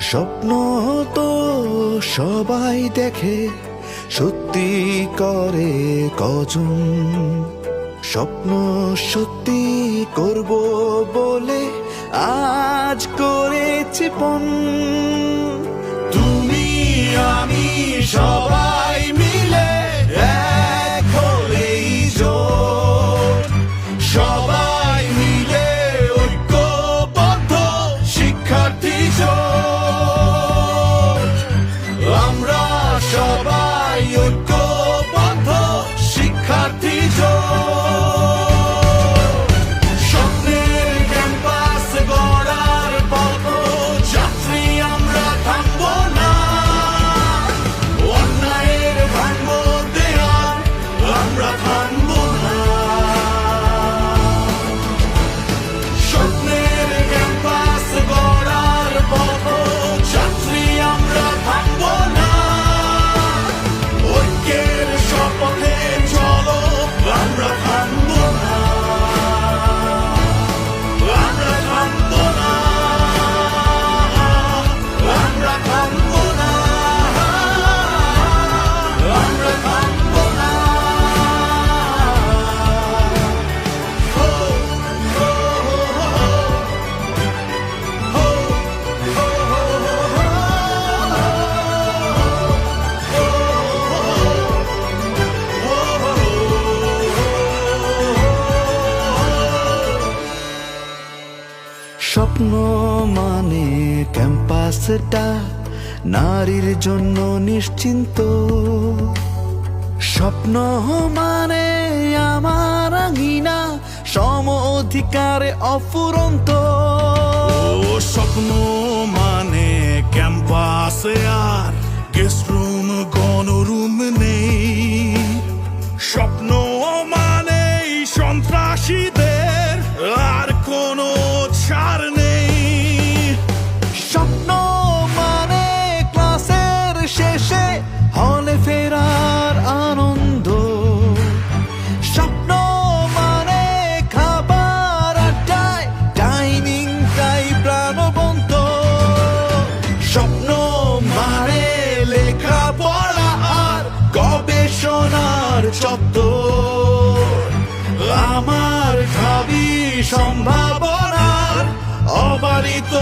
স্বপ্ন তো সবাই দেখে, সত্যি করে কজন? স্বপ্ন সত্যি করব বলে আজ করেছি পণ। তুমি, আমি, সবাই Okay. স্বপ্ন মানে ক্যাম্পাসটা নারীর জন্য নিশ্চিন্ত। স্বপ্ন মানে আমার আঙিনা, সম অধিকারে অফুরন্ত। স্বপ্ন মানে ক্যাম্পাসে আ শব্দ। আমার খাবি সম্ভাবনার অবারিত